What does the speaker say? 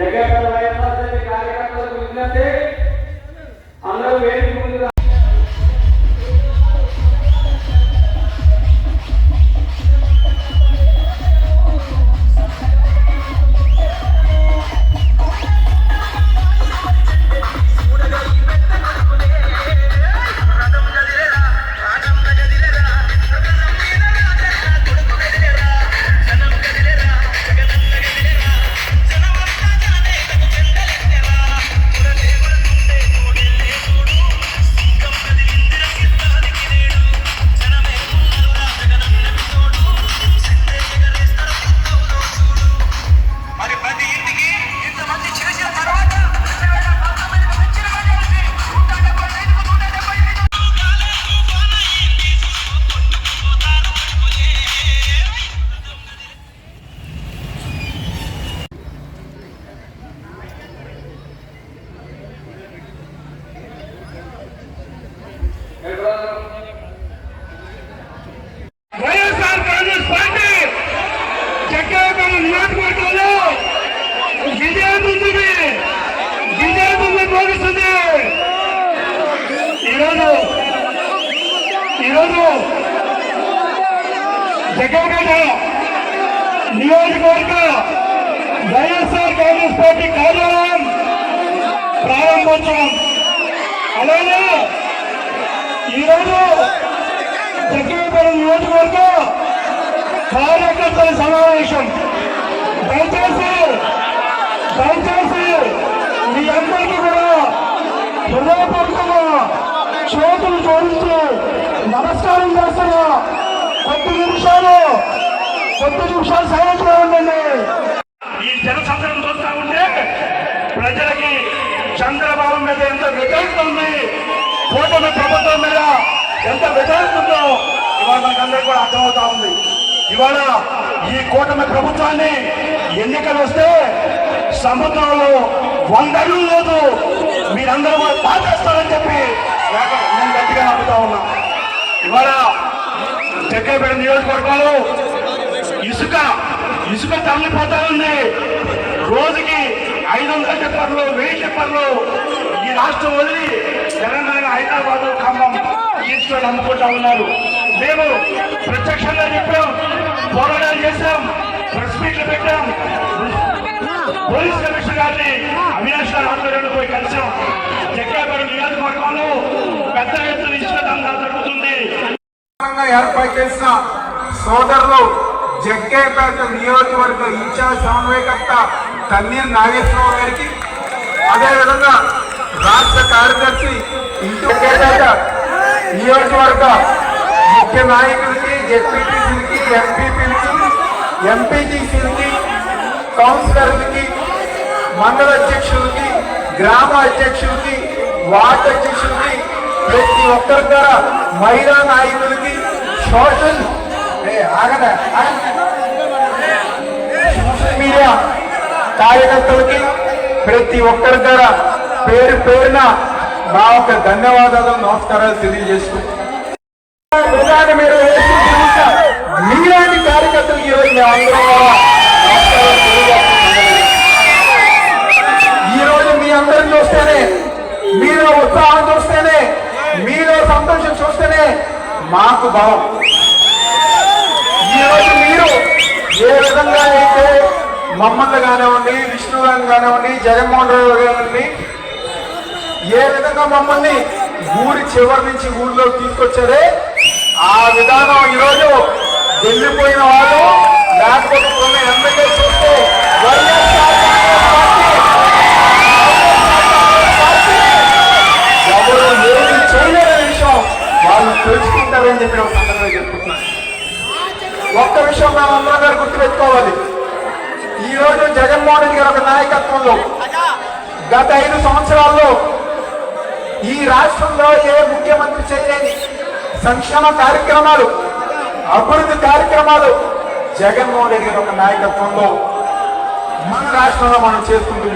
జగన్ వైఎస్ఆర్సీపీ కార్యకర్తలకు విజ్ఞప్తి. అందరూ వేదిక ముందు జగన్పేట నియోజకవర్గ వైఎస్ఆర్ కాంగ్రెస్ పార్టీ కార్యాలయం ప్రారంభోత్సవం. అలాగే ఈరోజు చక్రవర్తి నియోజకవర్గ కార్యకర్తల సమావేశం. దయచేసి దయచేసి మీ అందరికీ కూడా హృదయపూర్వకంగా చేతులు జోడించి నమస్కారం చేస్తున్నా కొద్ది నిమిషాలు. కొద్ది నిమిషాలు సైలెంట్గా ఉండండి. ఈ జనసంద్రం చూస్తా ఉంటే ప్రజలకి చంద్రబాబు మీద ఎంత వ్యతిరేకత ఉంది? కూటమి ప్రభుత్వం మీద ఎంత వ్యతిరేకత ఉందో ఇవాళ మనకందరికీ కూడా అర్థమవుతా ఉంది. ఇవాళ ఈ కూటమి ప్రభుత్వాన్ని ఎన్నికలు వస్తే సముద్రంలో వందలు లేదు. మీరందరూ కూడా పాటేస్తారని చెప్పి నేను గట్టిగా నమ్ముతా ఉన్నా. ఇవాళ చక్కెరపేట నియోజకవర్గంలో ఇసుక ఇసుక తరలిపోతా ఉంది. రోజుకి ఐదు వందల టిప్పర్లు వెయ్యి టిప్పర్లు ఈ రాష్ట్రం వదిలి తెలంగాణ హైదరాబాద్ ఖమ్మం తీసుకొని అమ్ముకుంటా ఉన్నారు. మేము ప్రత్యక్షంగా చెప్పాం పోరాటాలు చేశాం ప్రెస్ మీట్లు పెట్టాం. పోలీస్ కమిషనర్ గారిని నూతనంగా ఏర్పాటు చేసిన సోదరులు జగ్గేపేట నియోజకవర్గ ఇన్ఛార్జ్ సమన్వయకర్త తన్నీర్ నాగేశ్వరరావు గారికి అదేవిధంగా రాష్ట్ర కార్యదర్శి ఇంటిపేట నియోజకవర్గ ముఖ్య నాయకులకి జెడ్పీటీసీలకి ఎంపీపీలకి ఎంపీటీసీలకి కౌన్సిలర్లకి మండల అధ్యక్షులకి గ్రామ అధ్యక్షులకి వార్డు అధ్యక్షులకి ప్రతి ఒక్కరి ద్వారా మహిళా నాయకులకి సోషల్ ఆగదా సోషల్ మీడియా కార్యకర్తలకి ప్రతి ఒక్కరి ద్వారా పేరు పేరున నా యొక్క ధన్యవాదాలు నమస్కారాలు తెలియజేసుకుంటున్నాను మీరు మీలాంటి కార్యకర్తలు ఈరోజు మేము అందరం కూడా ఈ రోజు మీ అందరిని చూస్తేనే మీలో ఉత్సాహం చూస్తే సంతోషం చూస్తేనే మాకు భావం. ఈ రోజు మీరు ఏ విధంగా అయితే మమ్మల్ని కానివ్వండి విష్ణు గారిని కానివ్వండి జగన్మోహన్ రావు గారిని ఏ విధంగా మమ్మల్ని ఊరి చివరి నుంచి ఊరిలో తీసుకొచ్చారే ఆ విధానం ఈరోజు వెళ్ళిపోయిన వాళ్ళు లేకపోతే కొన్ని ఎమ్మెల్యే చూస్తే వైఎస్ఆర్ కాంగ్రెస్ పార్టీ ఎవరు ఏమి చేయలేని విషయం వాళ్ళు తెలుసుకుంటారని చెప్పి ఒక సందర్భంగా చెప్తున్నాను ఒక్క విషయం మనం అందరం గారు గుర్తు గుర్తుపెట్టుకోవాలి ఈ రోజు జగన్మోహన్ రెడ్డి గారి ఒక నాయకత్వంలో గత ఐదు సంవత్సరాల్లో ఈ రాష్ట్రంలో ఏ ముఖ్యమంత్రి చేయలేని సంక్షేమ కార్యక్రమాలు అభివృద్ధి కార్యక్రమాలు జగన్మోహన్ రెడ్డి గారి ఒక నాయకత్వంలో మన రాష్ట్రంలో మనం చేసుకుంటూ